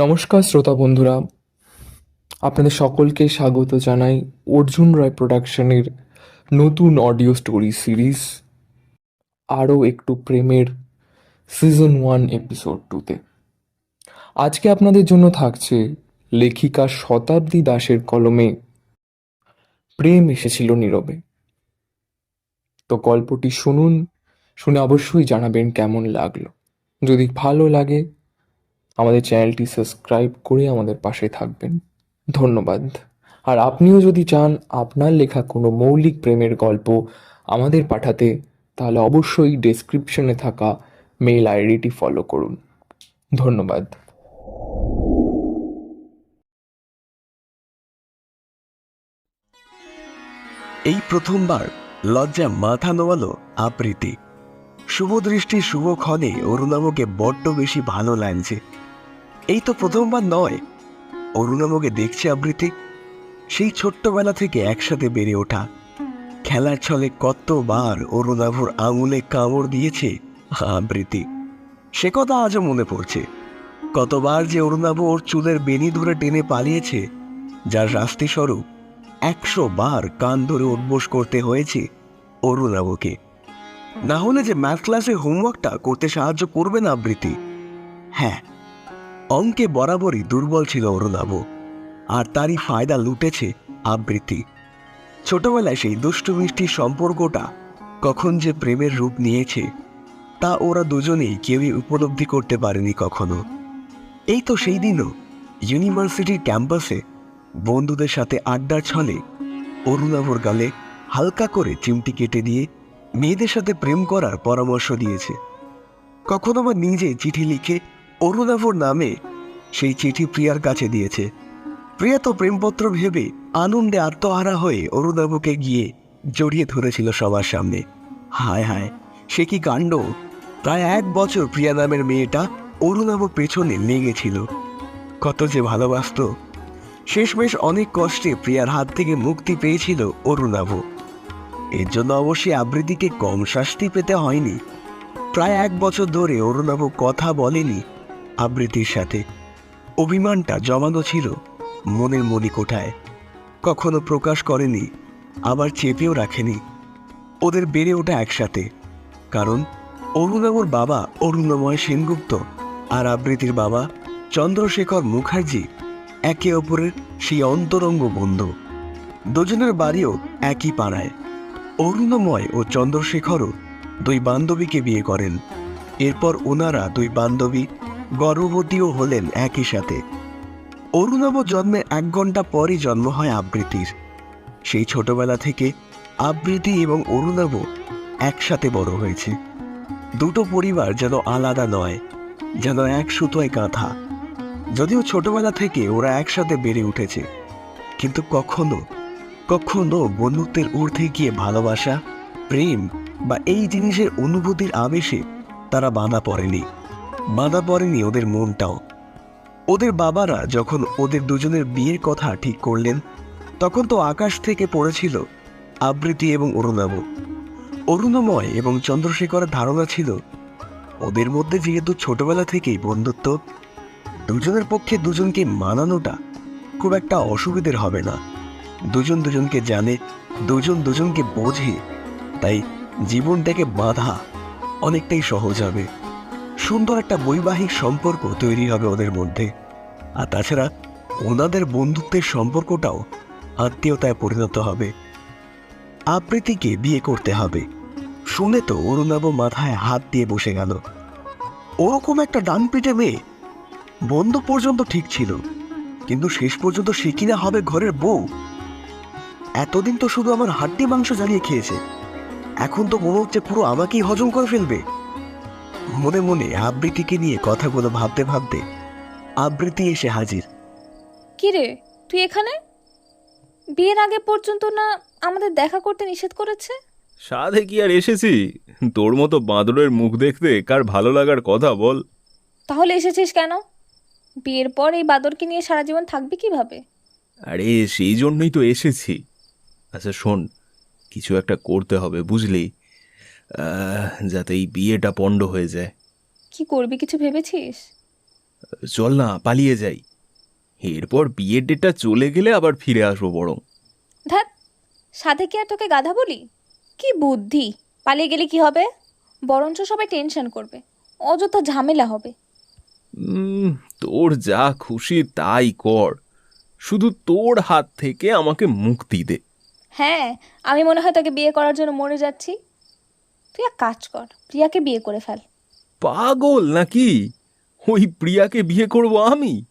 নমস্কার শ্রোতা বন্ধুরা। আপনাদের সকলকে স্বাগত জানাই অর্জুন রায় প্রোডাকশনের নতুন অডিও স্টোরি সিরিজ, আরও একটু প্রেমের সিজন ওয়ান এপিসোড টুতে। আজকে আপনাদের জন্য থাকছে লেখিকা শতাব্দী দাসের কলমে, প্রেম এসেছিল নীরবে। তো গল্পটি শুনুন, শুনে অবশ্যই জানাবেন কেমন লাগল। যদি ভালো লাগে আমাদের চ্যানেলটি সাবস্ক্রাইব করে আমাদের পাশে থাকবেন। ধন্যবাদ। আর আপনিও যদি চান আপনার লেখা কোনো মৌলিক প্রেমের গল্প আমাদের পাঠাতে, তাহলে অবশ্যই ডেসক্রিপশনে থাকা মেল আইডিটি ফলো করুন। ধন্যবাদ। এই প্রথমবার লজ্জা মাথা নোয়ালো আবৃত্তি। শুভ দৃষ্টি শুভ ক্ষণে অরুণামকে বড্ড বেশি ভালো লাগছে। এই তো প্রথমবার নয়। অরুণামকে দেখছে আবৃত্তি। সেই ছোট্টবেলা থেকে একসাথে বেড়ে ওঠা। খেলার ছলে কতবার অরুণাভর আঙুলে কামড় দিয়েছে আবৃত্তি। সে কথা আজও মনে পড়ছে। কতবার যে অরুণাভ ওর চুলের বেনি ধরে টেনে পালিয়েছে, যার শাস্তি স্বরূপ একশো বার কান ধরে উঠবোস করতে হয়েছে অরুণাবকে না হলে যে ম্যাথ ক্লাসে হোমওয়ার্কটা করতে সাহায্য করবে না আবৃত্তি। হ্যাঁ অঙ্কে বরাবরই দুর্বল ছিল অরুণাব, আর তারই ফায়দা লুটেছে আবৃত্তি। ছোটবেলায় সেই দুষ্টু মিষ্টির সম্পর্কটা কখন যে প্রেমের রূপ নিয়েছে, তা ওরা দুজনেই কেউই উপলব্ধি করতে পারেনি কখনো। এই তো সেই দিনও ইউনিভার্সিটির ক্যাম্পাসে বন্ধুদের সাথে আড্ডার ছলে অরুণাভর গালে হালকা করে চিমটি কেটে দিয়ে মেয়েদের সাথে প্রেম করার পরামর্শ দিয়েছে। কখনো বা নিজে চিঠি লিখে অরুণাভর নামে সেই চিঠি প্রিয়ার কাছে দিয়েছে। প্রিয়া তো প্রেমপত্র ভেবে আনন্দে আত্মহারা হয়ে অরুণাভকে গিয়ে জড়িয়ে ধরেছিল সবার সামনে। হায় হায়, সে কি কাণ্ড? প্রায় এক বছর প্রিয়া নামের মেয়েটা অরুণাভ পেছনে লেগেছিল। কত যে ভালোবাসতো। শেষমেশ অনেক কষ্টে প্রিয়ার হাত থেকে মুক্তি পেয়েছিল অরুণাভ। এর জন্য অবশ্যই আবৃত্তিকে কম শাস্তি পেতে হয়নি। প্রায় এক বছর ধরে অরুণাভ কথা বলেনি আবৃত্তির সাথে। অভিমানটা জমানো ছিল মনের মণিকোঠায়। কখনো প্রকাশ করেনি, আবার চেপেও রাখেনি। ওদের বেড়ে ওঠা একসাথে। কারণ অরুণাবর বাবা অরুণময় সেনগুপ্ত আর আবৃত্তির বাবা চন্দ্রশেখর মুখার্জি একে অপরের সেই অন্তরঙ্গ বন্ধু। দুজনের বাড়িও একই পাড়ায়। অরুণময় ও চন্দ্রশেখরও দুই বান্ধবীকে বিয়ে করেন। এরপর ওনারা দুই বান্ধবী গর্ভবতীও হলেন একই সাথে। অরুণব জন্মের এক ঘণ্টা পরই জন্ম হয় আবৃত্তির। সেই ছোটবেলা থেকে আবৃত্তি এবং অরুণাব একসাথে বড় হয়েছে। দুটো পরিবার যেন আলাদা নয়, যেন এক সুতোয় কাঁথা যদিও ছোটবেলা থেকে ওরা একসাথে বেড়ে উঠেছে, কিন্তু কখনো কখনো বন্ধুত্বের ঊর্ধ্বে গিয়ে ভালোবাসা, প্রেম বা এই জিনিসের অনুভূতির আবেশে তারা বাঁধা পড়েনি। বাঁধা পড়েনি ওদের মনটাও। ওদের বাবারা যখন ওদের দুজনের বিয়ের কথা ঠিক করলেন, তখন তো আকাশ থেকে পড়েছিল আবৃত্তি এবং অরুণাব। অরুণময় এবং চন্দ্রশেখরের ধারণা ছিল, ওদের মধ্যে যেহেতু ছোটবেলা থেকেই বন্ধুত্ব, দুজনের পক্ষে দুজনকে মানানোটা খুব একটা অসুবিধের হবে না। দুজন দুজনকে জানে, দুজন দুজনকে বোঝে, তাই জীবনটাকে বাঁধা অনেকটাই সহজ হবে। সুন্দর একটা বৈবাহিক সম্পর্ক তৈরি হবে ওদের মধ্যে। আর তাছাড়া ওনাদের বন্ধুত্বের সম্পর্কটাও আত্মীয়তায় পরিণত হবে। আবৃত্তিকে বিয়ে করতে হবে। শুনে তো অরুণাব মাথায় হাত দিয়ে বসে গেল। ওরকম একটা ডান পিঠে মেয়ে বন্ধু পর্যন্ত ঠিক ছিল, কিন্তু শেষ পর্যন্ত সে কিনা হবে ঘরের বউ। এতদিন তো শুধু আমার হাড্ডি মাংস জ্বালিয়ে খেয়েছে। এখন তো মনে হচ্ছে পুরো আমাকেই হজম করে ফেলবে। মনে মনে আবৃত্তিকে নিয়ে কথাগুলো ভাবতে ভাবতে আবৃত্তি এসে হাজির। কি রে তুই এখানে? বিয়ের আগে পর্যন্ত না আমাদের দেখা করতে নিষেধ করেছে? সাধে কি আর এসেছি? তোর মতো বাঁদরের মুখ দেখতে কার ভালো লাগার কথা বল। তাহলে এসেছিস কেন? বিয়ের পর এই বাদরকে নিয়ে সারা জীবন থাকবি কীভাবে? আরে সেই জন্যই তো এসেছি। আচ্ছা শোন কিছু একটা করতে হবে বুঝলি? আহ, যাতে এই বিয়েটা পণ্ড হয়ে যায়। কি করবি কিছু ভেবেছিস? চল না পালিয়ে যাই। এরপর বিয়ের ডেটটা চলে গেলে আবার ফিরে আসব বরং। ধ্যাত সাথে কি আর তোকে গাধা বলি? কি বুদ্ধি! পালিয়ে গেলে কি হবে? বরঞ্চ সবাই টেনশন করবে। অযথা ঝামেলা হবে। উম, তোর যা খুশি তাই কর। শুধু তোর হাত থেকে আমাকে মুক্তি দে। হ্যাঁ আমি মনে হয় তোকে বিয়ে করার জন্য মরে যাচ্ছি। তুই এক কাজ কর প্রিয়াকে বিয়ে করে ফেল। পাগল নাকি? ওই প্রিয়াকে বিয়ে করব আমি?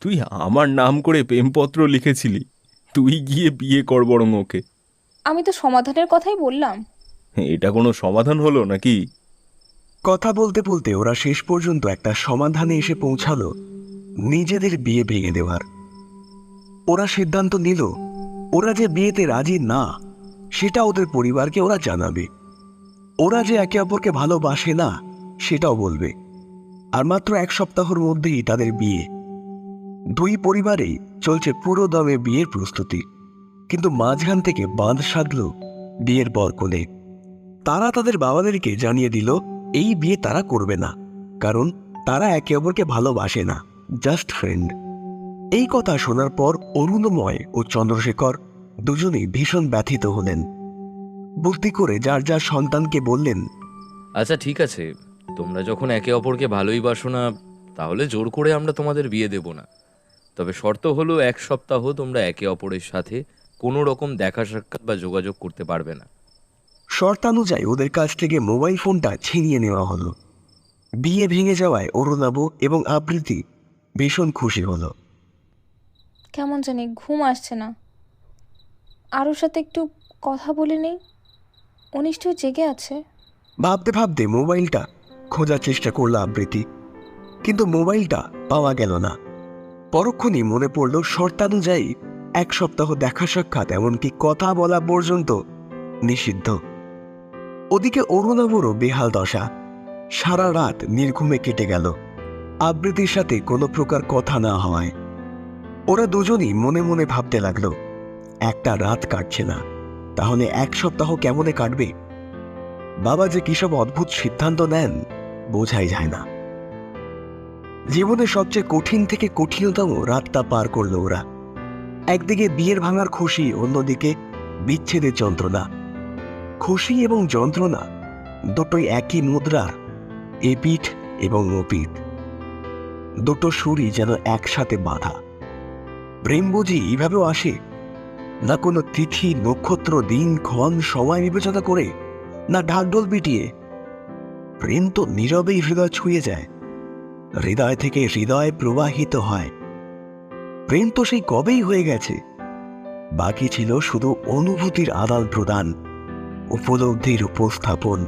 তুই আমার নাম করে প্রেমপত্র লিখেছিলি তুই গিয়ে বিয়ে কর বরং ওকে। আমি তো সমাধানের কথাই বললাম। এটা কোনো সমাধান হলো নাকি? কথা বলতে বলতে ওরা শেষ পর্যন্ত একটা সমাধানে এসে পৌঁছালো নিজেদের বিয়ে ভেঙে দেওয়ার। ওরা সিদ্ধান্ত নিল ওরা যে বিয়েতে রাজি না সেটা ওদের পরিবারকে ওরা জানাবে। ওরা যে একে অপরকে ভালোবাসে না, সেটাও বলবে। আর মাত্র এক সপ্তাহের মধ্যেই তাদের বিয়ে। দুই পরিবারেই চলছে পুরো দমে বিয়ের প্রস্তুতি। কিন্তু মাঝখান থেকে বাঁধ সাধল বিয়ের বরকনে। তারা তাদের বাবাদেরকে জানিয়ে দিল, এই বিয়ে তারা করবে না। কারণ তারা একে অপরকে ভালোবাসে না। Just friend. এই কথা শোনার পর অরুণময় ও চন্দ্রশেখর দুজনেই ভীষণ ব্যথিত হলেন। বুদ্ধি করে যার যার সন্তানকে বললেন আচ্ছা ঠিক আছে। তোমরা যখন একে অপরকে ভালোই বাসো না তাহলে জোর করে আমরা তোমাদের বিয়ে দেব না। তবে শর্ত হলো এক সপ্তাহ তোমরা একে অপরের সাথে কোনো রকম দেখা সাক্ষাৎ বা যোগাযোগ করতে পারবে না। শর্তানুযায়ী ওদের কাছ থেকে মোবাইল ফোনটা ছিনিয়ে নেওয়া হলো। বিয়ে ভেঙে যাওয়ায় অরুণাবু এবং আবৃত্তি ভীষণ খুশি হলো। কেমন জানি ঘুম আসছে না। আরোর সাথে একটু কথা বলে নেই। নিশ্চয়ই জেগে আছে। ভাবতে ভাবতে মোবাইলটা খোঁজার চেষ্টা করল আবৃত্তি, কিন্তু মোবাইলটা পাওয়া গেল না। পরক্ষণই মনে পড়ল শর্তানুযায়ী এক সপ্তাহ দেখা সাক্ষাৎ, এমনকি কথা বলা পর্যন্ত নিষিদ্ধ। ওদিকে অরুণাবরও বেহাল দশা। সারা রাত নির্ঘুমে কেটে গেল। আবৃত্তির সাথে কোনো প্রকার কথা না হওয়ায়। ওরা দুজনই মনে মনে ভাবতে লাগল, একটা রাত কাটছে না। তাহলে এক সপ্তাহ কেমনে কাটবে? বাবা যে কিসব অদ্ভুত সিদ্ধান্ত নেন, বোঝাই যায় না। জীবনে সবচেয়ে কঠিন থেকে কঠিনতম রাতটা পার করল ওরা। একদিকে বিয়ের ভাঙার খুশি, অন্যদিকে বিচ্ছেদের যন্ত্রণা। খুশি এবং যন্ত্রণা দুটোই একই মুদ্রার এপিঠ এবং ওপিঠ দুটো সুরই যেন একসাথে বাঁধা। প্রেম বুঝি এইভাবেও আসে? না কোনো তিথি, নক্ষত্র, দিন, ক্ষণ, সময় বিবেচনা করে, না ঢাকঢোল পিটিয়ে। প্রেম তো নীরবেই হৃদয় ছুঁয়ে যায়। হৃদয় থেকে হৃদয় প্রবাহিত হয়। প্রেম তো সেই কবেই হয়ে গেছে। বাকি ছিল শুধু অনুভূতির আদান প্রদান, উপলব্ধির উপস্থাপন।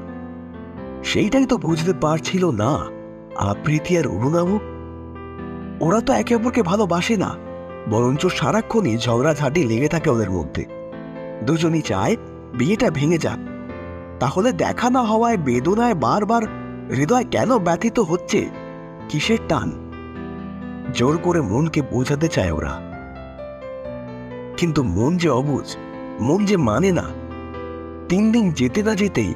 সেইটাই তো বুঝতে পারছিল না, আবৃত্তি আর অরুণাবু ওরা তো একে অপরকে ভালোবাসে না। বরঞ্চ সারাক্ষণই ঝগড়াঝাটি লেগে থাকে ওদের মধ্যে। দুজনই চায়, বিয়েটা ভেঙে যাক। তাহলে দেখা না হওয়ায় বেদনায় বারবার হৃদয় কেন ব্যথিত হচ্ছে? কিসের টান? জোর করে মনকে বোঝাতে চায় ওরা। কিন্তু মন যে অবুঝ, মন যে মানে না। তিন দিন যেতে না যেতেই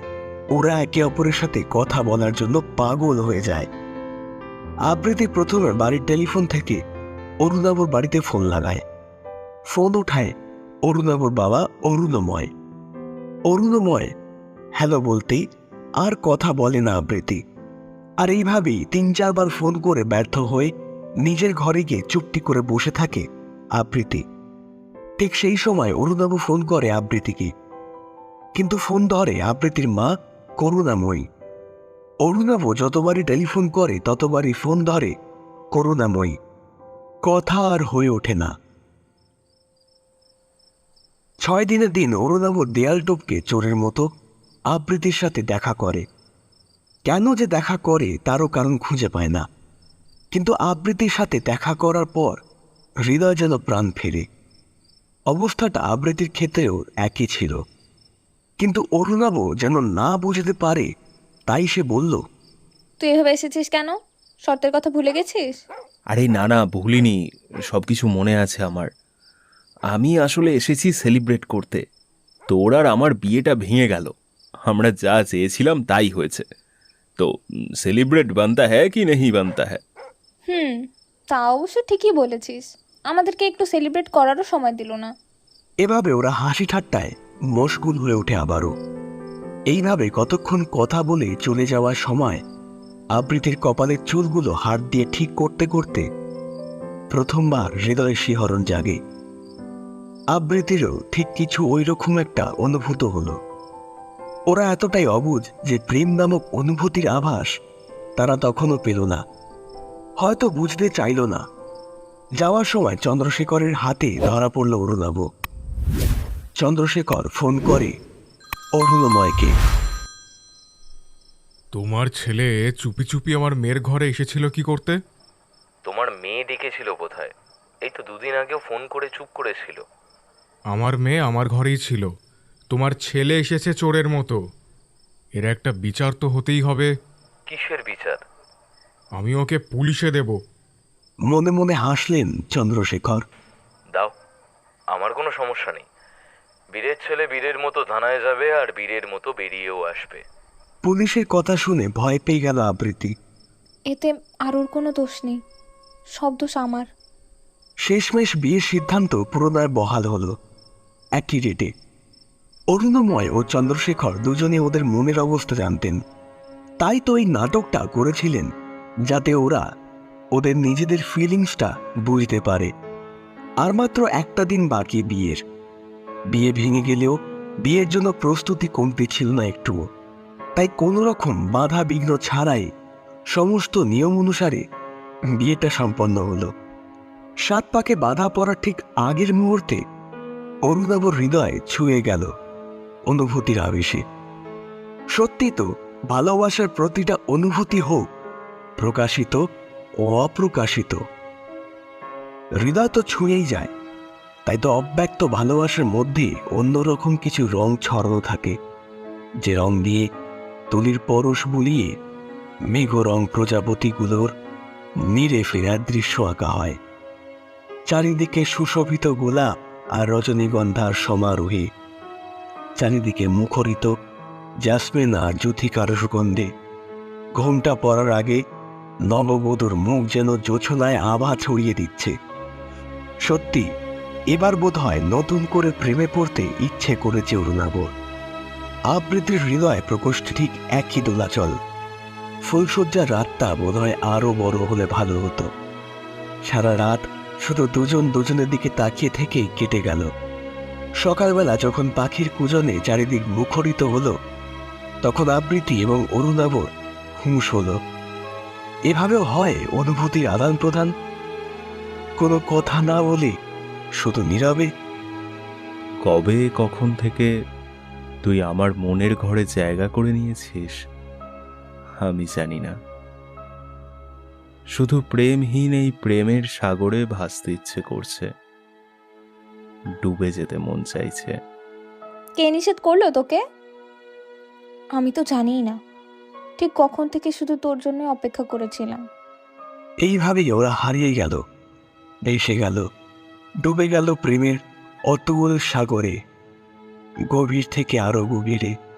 ওরা একে অপরের সাথে কথা বলার জন্য পাগল হয়ে যায়। আবৃত্তি প্রথমে বাড়ির টেলিফোন থেকে অরুণাবর বাড়িতে ফোন লাগায়। ফোন ওঠায় অরুণাবর বাবা, অরুণময়। অরুণময়? হ্যালো, বলতেই আর কথা বলে না আবৃত্তি। আর এইভাবেই তিন চারবার ফোন করে ব্যর্থ হয়ে নিজের ঘরে গিয়ে চুপটি করে বসে থাকে আবৃত্তি। ঠিক সেই সময় অরুণাবু ফোন করে আবৃত্তিকে। কিন্তু ফোন ধরে আবৃত্তির মা করুণাময়ী। অরুণাবু যতবারই টেলিফোন করে, ততবারই ফোন ধরে করুণাময়ী। কথা আর হয়ে ওঠে না। ছয় দিনের দিন অরুণাবু দেয়াল টপকে চোরের মতো আবৃত্তির সাথে দেখা করে। কেন যে দেখা করে তারও কারণ খুঁজে পায় না। কিন্তু আবৃত্তির সাথে দেখা করার পর হৃদয় যেন প্রাণ ফেরে। অবস্থাটা আবৃত্তির ক্ষেত্রেও একই ছিল। কিন্তু অরুণাব যেন না বুঝতে পারে, তাই সে বলল, তুই এভাবে এসেছিস কেন? শর্তের কথা ভুলে গেছিস? আরে না না ভুলিনি সব কিছু মনে আছে আমার। আমি আসলে এসেছি সেলিব্রেট করতে। তোর আর আমার বিয়েটা ভেঙে গেল। আমরা যা চেয়েছিলাম তাই হয়েছে। তো সেলিব্রেট বানতা হ্যাঁ কি নেই বানতা হ্যাঁ হুম তা অবশ্য ঠিকই বলেছিস। আমাদেরকে একটু সেলিব্রেট করারও সময় দিল না। এভাবে ওরা হাসি ঠাট্টায় মশগুল হয়ে ওঠে আবারও। এইভাবে কতক্ষণ কথা বলে চলে যাওয়ার সময় আবৃতির কপালের চুলগুলো হাত দিয়ে ঠিক করতে করতে প্রথমবার হৃদয়ে শিহরণ জাগে। আবৃতিরও ঠিক কিছু ওই রকম একটা অনুভূত হলো। ওরা এতটাই অবুঝ যে প্রেম নামক অনুভূতির আভাস তারা তখনও পেল না। হয়তো বুঝতে চাইল না। যাওয়ার সময় চন্দ্রশেখরের হাতে ধরা পড়ল অরুণাভ চন্দ্রশেখর ফোন করে অরুণময়কে। তোমার ছেলে চুপি চুপি আমার মেয়ের ঘরে এসেছিল কি করতে? তোমার মেয়ে ডেকেছিল কোথায় এই তো দুদিন আগেও ফোন করে চুপ করেছিল। আমার মেয়ে আমার ঘরেই ছিল। তোমার ছেলে এসেছে চোরের মতো। এর একটা বিচার তো হতেই হবে। কিসের বিচার? আমি ওকে পুলিশে দেব। মনে মনে হাসলেন চন্দ্রশেখর। দাও আমার কোনো সমস্যা নেই। বীরের ছেলে বীরের মতো থানায় যাবে আর বীরের মতো বেরিয়েও আসবে। পুলিশের কথা শুনে ভয় পেয়ে গেল আবৃত্তি। এতে আর ওর কোনো দোষ নেই। সব দোষ আমার। শেষমেশ বিয়ের সিদ্ধান্ত পুনরায় বহাল হলো একই রেটে অরুণময় ও চন্দ্রশেখর দুজনে ওদের মনের অবস্থা জানতেন। তাই তো এই নাটকটা করেছিলেন যাতে ওরা ওদের নিজেদের ফিলিংসটা বুঝতে পারে। আর মাত্র একটা দিন বাকি বিয়ের। বিয়ে ভেঙে গেলেও বিয়ের জন্য প্রস্তুতি কমতে ছিল না একটুও। তাই কোনো রকম বাধা বিঘ্ন ছাড়াই সমস্ত নিয়ম অনুসারে বিয়েটা সম্পন্ন হলো। সাত পাকে বাধা পড়ার ঠিক আগের মুহূর্তে অরুণাবর হৃদয় ছুঁয়ে গেল অনুভূতির আবেশে। সত্যি তো ভালোবাসার প্রতিটা অনুভূতি হোক প্রকাশিত ও অপ্রকাশিত। হৃদয় তো ছুঁয়েই যায়, তাই তো অব্যক্ত ভালোবাসার মধ্যে অন্যরকম কিছু রং ছড়ানো থাকে। যে রং দিয়ে তুলির পরশ বুলিয়ে মেঘ রং প্রজাপতিগুলোর নিরে ফেরার দৃশ্য আঁকা হয়। চারিদিকে সুশোভিত গোলাপ আর রজনীগন্ধার সমারোহে। চারিদিকে মুখরিত জাসমিন আর জুথিকার সুগন্ধে। ঘোমটা পড়ার আগে নববধূর মুখ যেন জোছনায় আভা ছড়িয়ে দিচ্ছে। সত্যি, এবার বোধ হয় নতুন করে প্রেমে পড়তে ইচ্ছে করেছে অরুণাবর। আবৃত্তির হৃদয় প্রকোষ্ঠ ঠিক একই দোলাচল। ফুলশয্যার রাতটা বোধহয় আরও বড় হলে ভালো হতো। সারা রাত শুধু দুজন দুজনের দিকে তাকিয়ে থেকেই কেটে গেল। সকালবেলা যখন পাখির কুজনে চারিদিক মুখরিত হলো, তখন আবৃত্তি এবং অরুণাবর হুঁশ হলো। এভাবেও হয় অনুভূতির আদান প্রদান? কোনো কথা না বলে শুধু নীরবে, কবে, কখন থেকে তুই আমার মনের ঘরে জায়গা করে নিয়েছিস? আমি জানি না। শুধু প্রেমহীন এই প্রেমের সাগরে ভাসতে ইচ্ছে করছে। ডুবে যেতে মন চাইছে। কে নিষেধ করল তোকে? আমি তো জানিই না। ঠিক কখন থেকে শুধু তোর জন্য অপেক্ষা করেছিলাম। এইভাবেই ওরা হারিয়ে গেল। এসে গেল। ডুবে গেল প্রেমের অতুল সাগরে। গভীর থেকে আরও গভীরে